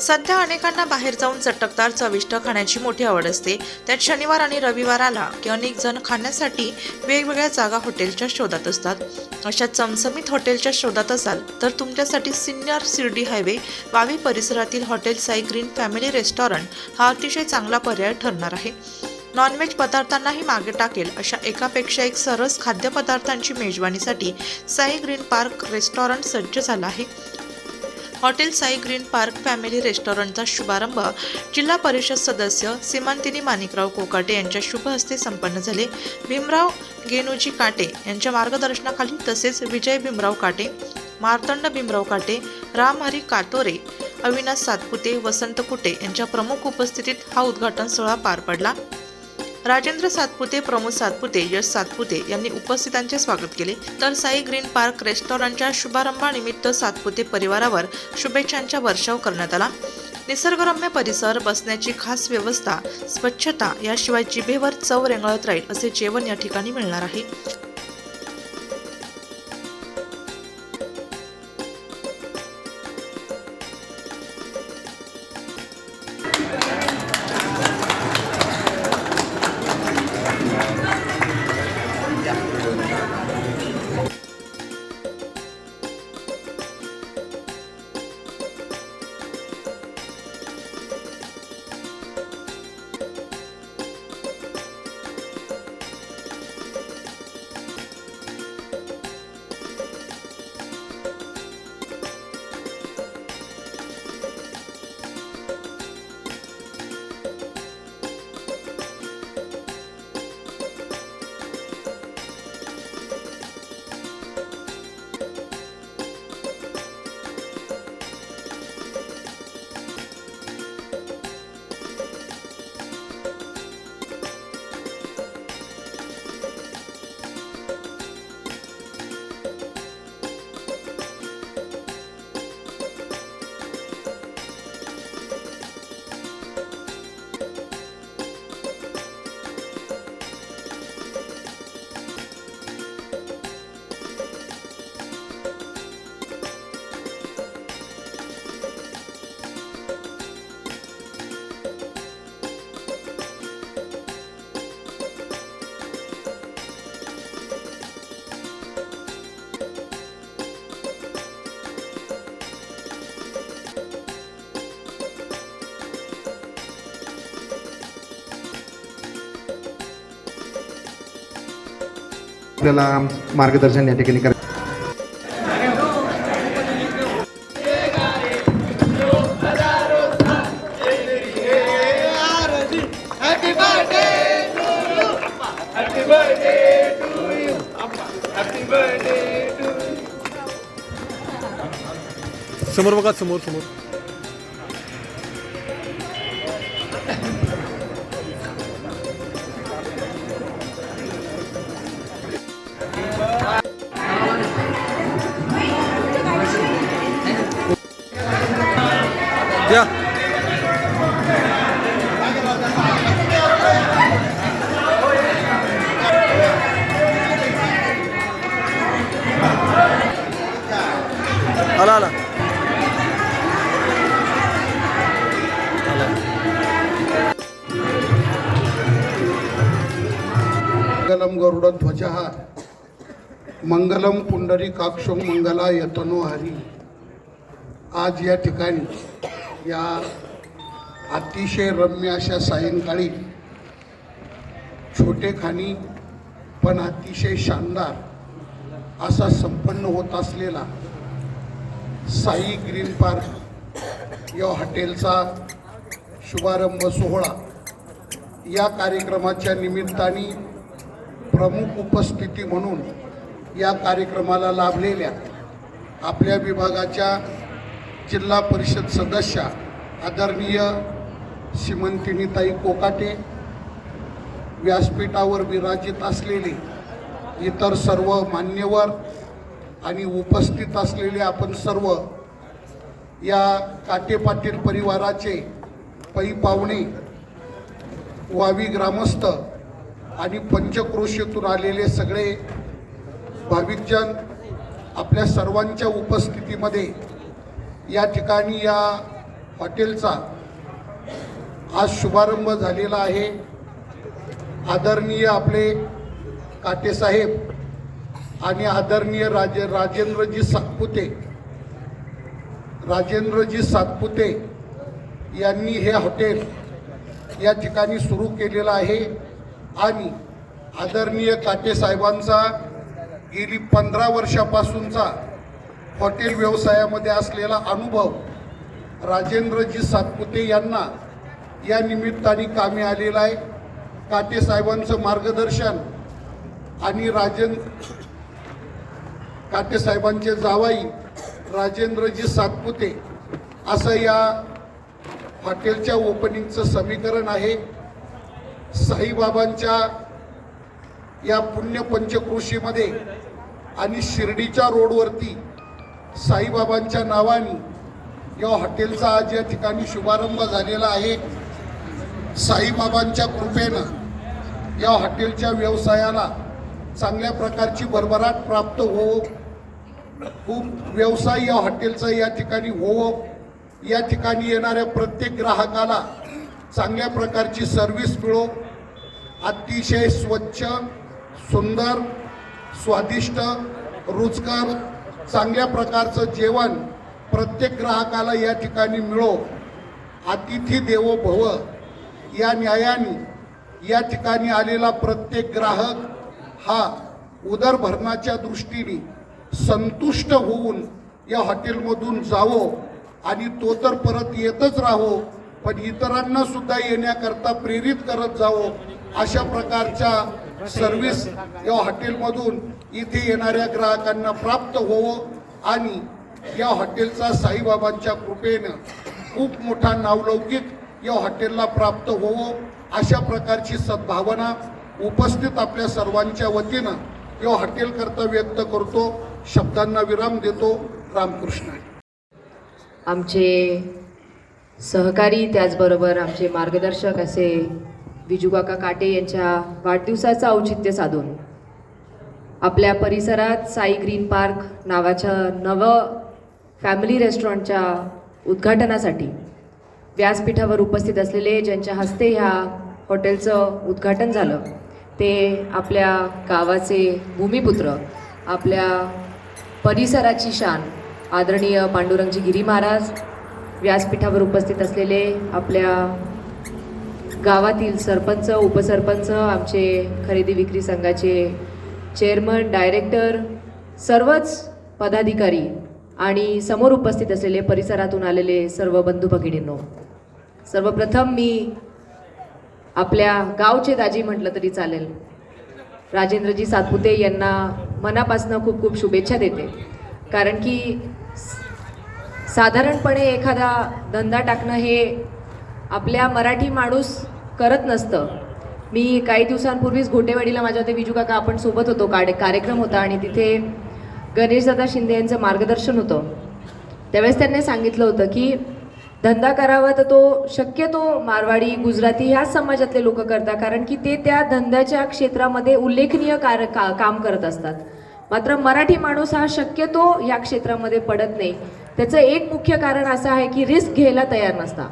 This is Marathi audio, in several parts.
सध्या अनेकांना बाहेर जाऊन चटकदार चविष्ट खाण्याची मोठी आवड असते. त्यात शनिवार आणि रविवार आला की अनेक जण खाण्यासाठी वेगवेगळ्या जागा हॉटेलच्या शोधात असतात. अशा चमचमीत हॉटेलच्या शोधात असाल तर तुमच्यासाठी सिनियर शिर्डी हायवे वावी परिसरातील hotel Sai green family restaurant हा अतिशय चांगला पर्याय ठरणार आहे. नॉनव्हेज पदार्थांनाही मागे टाकेल अशा एकापेक्षा एक सरस खाद्यपदार्थांची मेजवानीसाठी साई ग्रीन पार्क रेस्टॉरंट सज्ज झालं आहे. Hotel Sai green park family रेस्टॉरंटचा शुभारंभ जिल्हा परिषद सदस्य सीमांतिनी माणिकराव कोकाटे यांच्या शुभ हस्ते संपन्न झाले. भीमराव गेनुजी काटे यांच्या मार्गदर्शनाखाली तसेच विजय भीमराव काटे मार्तंड भीमराव काटे रामहरी कातोरे अविनाश सातपुते वसंत कुटे यांच्या प्रमुख उपस्थितीत हा उद्घाटन सोहळा पार पडला. राजेंद्र सातपुते प्रमोद सातपुते यश सातपुते यांनी उपस्थितांचे स्वागत केले. तर साई ग्रीन पार्क रेस्टॉरंटच्या शुभारंभानिमित्त सातपुते परिवारावर शुभेच्छांचा वर्षाव करण्यात आला. निसर्गरम्य परिसर बसण्याची खास व्यवस्था स्वच्छता याशिवाय जिभेवर चव रेंगाळत राहील असे जेवण या ठिकाणी मिळणार आहे. आपल्याला मार्गदर्शन या ठिकाणी करायचं समोर बघा समोर समोर. या आला आला मंगलम गरुडध्वज। मंगलम पुंडरी काक्षो मंगला यतनो हरी। आज या ठिकाणी या अतिशय रम्य अशा सायंकाळी छोटेखानी पण अतिशय शानदार असा संपन्न होत असलेला साई ग्रीन पार्क या हॉटेलचा शुभारंभ सोहळा या कार्यक्रमाच्या निमित्ताने प्रमुख उपस्थिती म्हणून या कार्यक्रमाला लाभलेल्या आपल्या विभागाच्या जिल्हा परिषद सदस्या आदरणीय श्रीमंतिनीताई कोकाटे व्यासपीठावर विराजित असलेले इतर सर्व मान्यवर आणि उपस्थित असलेले आपण सर्व या काटे पाटील परिवाराचे पै पाहुणे वावी ग्रामस्थ आणि पंचक्रोशीतून आलेले सगळे भाविकजन आपल्या सर्वांच्या उपस्थितीमध्ये या ठिकाणी या हॉटेलचा आज शुभारंभ झालेला आहे. आदरणीय आपले काटेसाहेब आणि आदरणीय राजे राजेंद्रजी सातपुते. राजेंद्रजी सातपुते यांनी हे हॉटेल या ठिकाणी सुरू केलेलं आहे. आणि आदरणीय काटेसाहेबांचा गेली पंधरा वर्षापासूनचा हॉटेल व्यवसायामध्ये असलेला अनुभव राजेंद्रजी सातपुते यांना या निमित्ताने कामी आलेला आहे. काटे साहेबांचं मार्गदर्शन आणि राजेंद्र काटे साहेबांचे जावाई राजेंद्रजी सातपुते असं या हॉटेलच्या ओपनिंगचं समीकरण आहे. साईबाबांच्या या पुण्यपंचकृषीमध्ये आणि शिर्डीच्या रोडवरती साईबाबांच्या नावाने या हॉटेलचा आज या ठिकाणी शुभारंभ झालेला आहे. साईबाबांच्या कृपेनं या हॉटेलच्या व्यवसायाला चांगल्या प्रकारची भरभराट प्राप्त हो खूप व्यवसाय या हॉटेलचा या ठिकाणी हो या ठिकाणी येणाऱ्या प्रत्येक ग्राहकाला चांगल्या प्रकारची सर्व्हिस मिळो. अतिशय स्वच्छ सुंदर स्वादिष्ट रुचकर चांगल्या प्रकारचं जेवण प्रत्येक ग्राहकाला या ठिकाणी मिळो. अतिथी देवो भव. या न्यायाने या ठिकाणी आलेला प्रत्येक ग्राहक हा उदरभरणाच्या दृष्टीने संतुष्ट होऊन या हॉटेलमधून जावो आणि तो तर परत येतच राहो पण इतरांना सुद्धा येण्याकरता प्रेरित करत जावो अशा प्रकारच्या सर्व्हिस या हॉटेलमधून इथे येणाऱ्या ग्राहकांना प्राप्त होवो आणि या हॉटेलचा साईबाबांच्या कृपेनं खूप मोठा नावलौकिक या हॉटेलला प्राप्त होवो अशा प्रकारची सद्भावना उपस्थित आपल्या सर्वांच्या वतीनं या हॉटेलकरता व्यक्त करतो. शब्दांना विराम देतो. रामकृष्ण. आमचे सहकारी त्याचबरोबर आमचे मार्गदर्शक असे विजूकाका काटे यांच्या वाढदिवसाचं औचित्य साधून आपल्या परिसरात साई ग्रीन पार्क नावाच्या नवं फॅमिली रेस्टॉरंटच्या उद्घाटनासाठी व्यासपीठावर उपस्थित असलेले ज्यांच्या हस्ते ह्या हॉटेलचं उद्घाटन झालं ते आपल्या गावाचे भूमिपुत्र आपल्या परिसराची शान आदरणीय पांडुरंगजी गिरी महाराज व्यासपीठावर उपस्थित असलेले आपल्या गावातील सरपंच उपसरपंच आमचे खरेदी विक्री संघाचे चेअरमन डायरेक्टर सर्वच पदाधिकारी आणि समोर उपस्थित असलेले परिसरातून आलेले सर्व बंधू भगिनींनो सर्वप्रथम मी आपल्या गावचे दाजी म्हटलं तरी चालेल. राजेंद्रजी सातपुते यांना मनापासून खूप खूप शुभेच्छा देते. कारण की साधारणपणे एखादा धंदा टाकणं हे आपल्या मराठी माणूस करत नसतं. मी काही दिवसांपूर्वीच घोटेवाडीला माझ्या ते विजू काका आपण सोबत होतो काडे कार्यक्रम होता आणि तिथे गणेशदादा शिंदे यांचं मार्गदर्शन होतं. त्यावेळेस त्यांनी सांगितलं होतं की धंदा करावा तर तो शक्यतो मारवाडी गुजराती ह्याच समाजातले लोक करतात कारण की ते त्या धंद्याच्या क्षेत्रामध्ये उल्लेखनीय कार का काम करत असतात. मात्र मराठी माणूस हा शक्यतो या क्षेत्रामध्ये पडत नाही. त्याचं एक मुख्य कारण असं आहे की रिस्क घ्यायला तयार नसता.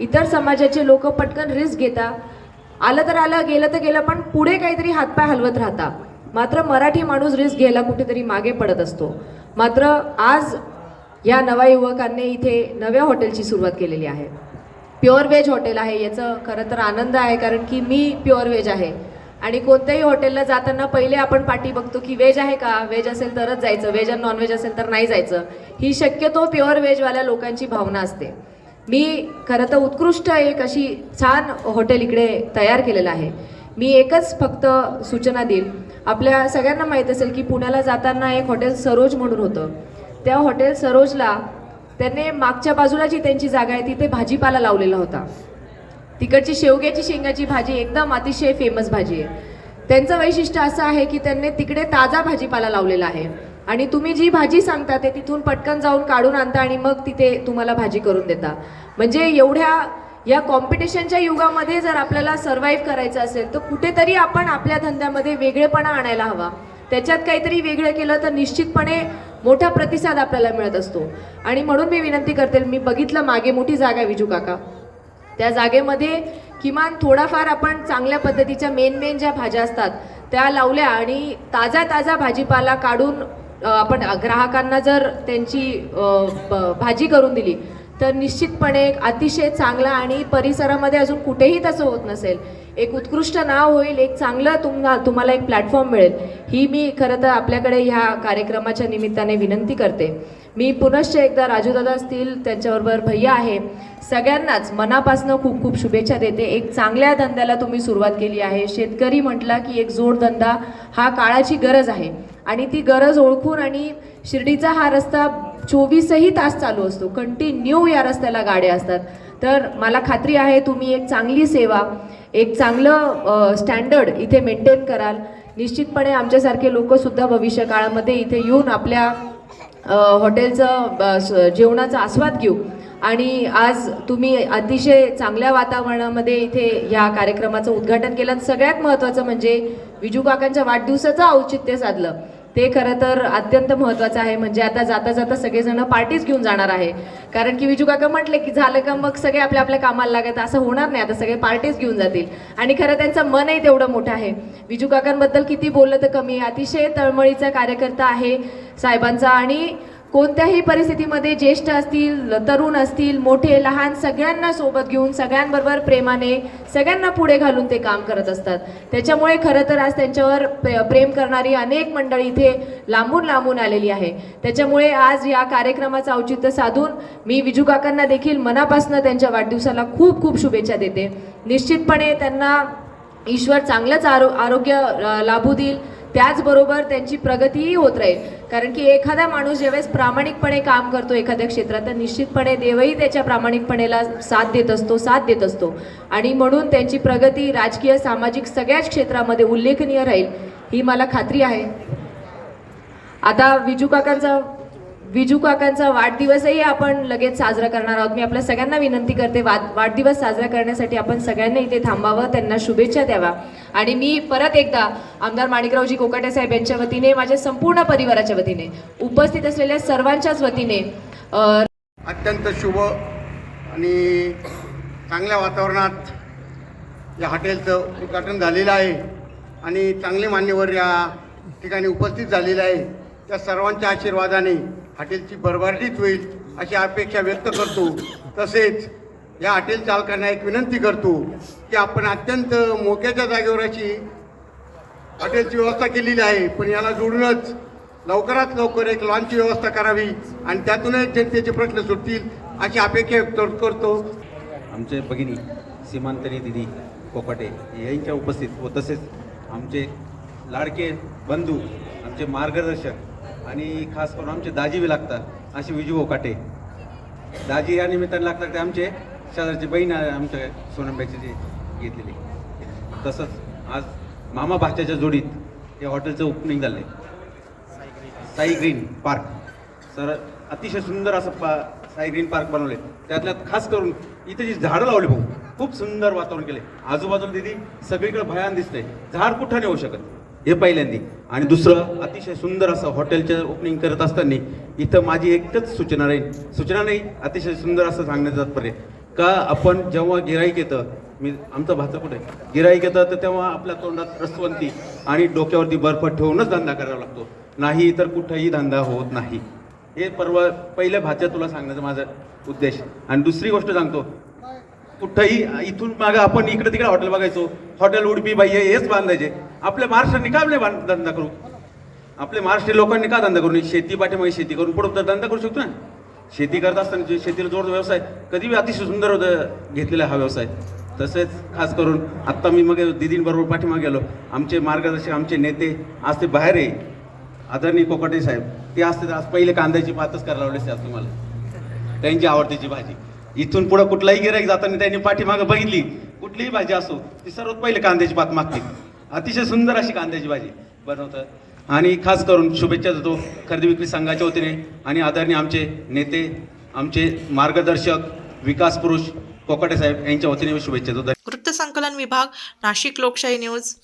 इतर समाजाचे लोक पटकन रिस्क घेता. आलं तर आलं गेलं तर गेलं पण पुढे काहीतरी हातपाय हलवत राहता. मात्र मराठी माणूस रिस्क घ्यायला कुठेतरी मागे पडत असतो. मात्र आज या नव्या युवकांनी इथे नव्या हॉटेलची सुरुवात केलेली आहे. प्युअर व्हेज हॉटेल आहे याचं खरं तर आनंद आहे कारण की मी प्युअर व्हेज आहे. आणि कोणत्याही हॉटेलला जाताना पहिले आपण पाठी बघतो की व्हेज आहे का? व्हेज असेल तरच जायचं व्हेज आणि नॉनव्हेज असेल तर नाही जायचं. ही शक्यतो प्युअर व्हेजवाल्या लोकांची भावना असते. मी खरं तर उत्कृष्ट एक अशी छान हॉटेल इकडे तयार केलेलं आहे. मी एकच फक्त सूचना देईल आपल्या सगळ्यांना माहीत असेल की पुण्याला जाताना एक हॉटेल सरोज म्हणून होतं. त्या हॉटेल सरोजला त्यांनी मागच्या बाजूला जी त्यांची जागा आहे तिथे भाजीपाला लावलेला होता. तिकडची शेवग्याची शेंगाची भाजी एकदम अतिशय फेमस भाजी आहे. त्यांचं वैशिष्ट्य असं आहे की त्यांनी तिकडे ताजा भाजीपाला लावलेला आहे. आणि तुम्ही जी भाजी सांगता ते तिथून पटकन जाऊन काढून आणता आणि मग तिथे तुम्हाला भाजी करून देता. म्हणजे एवढ्या या कॉम्पिटिशनच्या युगामध्ये जर आपल्याला सर्व्हाइव्ह करायचं असेल तर कुठेतरी आपण आपल्या धंद्यामध्ये वेगळेपणा आणायला हवा. त्याच्यात काहीतरी वेगळं केलं तर निश्चितपणे मोठा प्रतिसाद आपल्याला मिळत असतो. आणि म्हणून मी विनंती करते मी बघितलं मागे मोठी जागा आहे विजू काका. त्या जागेमध्ये किमान थोडाफार आपण चांगल्या पद्धतीच्या मेन मेन ज्या भाज्या असतात त्या लावल्या आणि ताजा ताजा भाजीपाला काढून आपण ग्राहकांना जर त्यांची ब- भाजी करून दिली तर निश्चितपणे एक अतिशय चांगला आणि परिसरामध्ये अजून कुठेही तसं होत नसेल एक उत्कृष्ट नाव होईल एक चांगलं तुम्हा तुम्हाला एक प्लॅटफॉर्म मिळेल ही मी खरं तर आपल्याकडे ह्या कार्यक्रमाच्या निमित्ताने विनंती करते. मी पुनश्च एकदा राजूदादा असतील त्यांच्याबरोबर भैया आहे सगळ्यांनाच मनापासनं खूप खूप शुभेच्छा देते. एक चांगल्या धंद्याला तुम्ही सुरुवात केली आहे. शेतकरी म्हटला की एक जोडधंदा हा काळाची गरज आहे आणि ती गरज ओळखून आणि शिर्डीचा हा रस्ता चोवीसही तास चालू असतो. कंटिन्यू या रस्त्याला गाड्या असतात. तर मला खात्री आहे तुम्ही एक चांगली सेवा एक चांगलं स्टँडर्ड इथे मेंटेन कराल. निश्चितपणे आमच्यासारखे लोकसुद्धा भविष्य काळामध्ये इथे येऊन आपल्या हॉटेलचं जेवणाचा आस्वाद घेऊ. आणि आज तुम्ही अतिशय चांगल्या वातावरणामध्ये इथे या कार्यक्रमाचं उद्घाटन केलं. आणि सगळ्यात महत्त्वाचं म्हणजे विजू काकांच्या वाढदिवसाचं औचित्य साधलं. ते खरं तर अत्यंत महत्त्वाचं आहे. म्हणजे आता जाता जाता सगळेजण पार्टीज घेऊन जाणार आहे. कारण की विजू काका म्हटले की झालं का मग सगळे आपल्या आपल्या कामाला लागत. असं होणार नाही. आता सगळे पार्टीज घेऊन जातील. आणि खरं त्यांचं मनही तेवढं मोठं आहे. विजू काकांबद्दल किती बोललं तर कमी आहे. अतिशय तळमळीचा कार्यकर्ता आहे साहेबांचा. आणि कोणत्याही परिस्थितीमध्ये ज्येष्ठ असतील तरुण असतील मोठे लहान सगळ्यांना सोबत घेऊन सगळ्यांबरोबर प्रेमाने सगळ्यांना पुढे घालून ते काम करत असतात. त्याच्यामुळे खरं तर आज त्यांच्यावर प्रेम करणारी अनेक मंडळी इथे लांबून लांबून आलेली आहे. त्याच्यामुळे आज या कार्यक्रमाचं औचित्य साधून मी विजू काकांना देखील मनापासून त्यांच्या वाढदिवसाला खूप खूप शुभेच्छा देते. निश्चितपणे त्यांना ईश्वर चांगलंच आरो आरोग्य लाभू देईल. त्याचबरोबर त्यांची प्रगतीही होत राहील. कारण की एखादा माणूस ज्यावेळेस प्रामाणिकपणे काम करतो एखाद्या क्षेत्रात तर निश्चितपणे देवही त्याच्या प्रामाणिकपणेला साथ देत असतो साथ देत असतो. आणि म्हणून त्यांची प्रगती राजकीय सामाजिक सगळ्याच क्षेत्रामध्ये उल्लेखनीय राहील ही मला खात्री आहे. आता विजू काकांचा विजू काकांचा वाढदिवसही आपण लगेच साजरा करणार आहोत. मी आपल्या सगळ्यांना विनंती करते वाढदिवस साजरा करण्यासाठी आपण सगळ्यांना इथे थांबावं त्यांना शुभेच्छा द्यावा आणि मी परत एकदा आमदार माणिकरावजी कोकाटे साहेब यांच्या वतीने माझ्या संपूर्ण परिवाराच्या वतीने उपस्थित असलेल्या सर्वांच्याच वतीने अत्यंत शुभ आणि चांगल्या वातावरणात या हॉटेलचं उद्घाटन झालेलं आहे आणि चांगले मान्यवर या ठिकाणी उपस्थित झालेले आहे. त्या सर्वांच्या आशीर्वादाने हॉटेलची भरभराटीच होईल अशी अपेक्षा व्यक्त करतो. तसेच या हॉटेल चालकांना एक विनंती करतो की आपण अत्यंत मोक्याच्या जागेवर अशी हॉटेलची व्यवस्था केलेली आहे पण याला जोडूनच लवकरात लवकर एक लॉनची व्यवस्था करावी आणि त्यातूनच जनतेचे प्रश्न सुटतील अशी अपेक्षा व्यक्त करतो. आमचे भगिनी सीमांतरी दिदी कोकाटे यांच्या उपस्थित व तसेच आमचे लाडके बंधू आमचे मार्गदर्शक आणि खास करून आमचे दाजी बी लागतात असे विजू कोकाटे दाजी या निमित्ताने लागतात ते आमचे. शेजारची बहीण आमच्या सोनंब्याची जी घेतलेली. तसंच आज मामा भाच्याच्या जोडीत या हॉटेलचं ओपनिंग झालं साई ग्रीन पार्क. सर अतिशय सुंदर असं पा साई ग्रीन पार्क बनवले त्यातल्यात खास करून इथे जी झाडं लावली भाऊ खूप सुंदर वातावरण केले आजूबाजूला दिदी सगळीकडे भयान दिसते झाड कुठं नाही होऊ शकत. हे पहिल्यांदी. आणि दुसरं अतिशय सुंदर असं हॉटेलचं ओपनिंग करत असताना इथं माझी एकच सूचना राहील. सूचना नाही अतिशय सुंदर असं सांगण्यात तात्पर्य. का आपण जेव्हा गिराईक येतं मी आमचं भाचं कुठे गिराईक येतं तर तेव्हा आपल्या तोंडात रसवंती आणि डोक्यावरती बर्फ ठेवूनच धंदा करावा लागतो. नाही तर कुठंही धंदा होत नाही. हे पर्व पहिल्या भाच्या तुला सांगण्याचा माझा उद्देश. आणि दुसरी गोष्ट सांगतो कुठंही इथून मागं आपण इकडे तिकडे हॉटेल बघायचो. हॉटेल उडपी बाई हे- हेच बांधायचे. आपल्या महाराष्ट्राने का आपले बांध- धंदा करू. आपल्या महाराष्ट्रीय लोकांनी का धंदा करू नये? शेती पाठीमागे शेती करून पुढे तर धंदा करू शकतो ना. शेती करत असताना शेतीला जोड व्यवसाय कधी बी अतिशय सुंदर होतं घेतलेला हा व्यवसाय. तसेच खास करून आत्ता मी मग दिदींबरोबर पाठीमागे गेलो. आमचे मार्गदर्शक आमचे नेते आज ते बाहेर आहे. आदरणीय कोकटे साहेब ते असते तर आज पहिले कांद्याची पातच करायला लावली असते आज तुम्हाला. त्यांची आवडतीची भाजी. इथून पुढं कुठलाही गिराईक जाताना त्यांनी पाठीमागं बघितली कुठलीही भाजी असो ती सर्वात पहिले कांद्याची पात मागते. अतिशय सुंदर अशी कांद्याची भाजी बनवतात. आणि खास करून शुभेच्छा देतो खरेदी विक्री संघाच्या वतीने आणि आदरणीय आमचे नेते आमचे मार्गदर्शक विकास पुरुष कोकाटे साहेब यांच्या वतीने शुभेच्छा देतो. वृत्तसंकलन विभाग नाशिक लोकशाही न्यूज.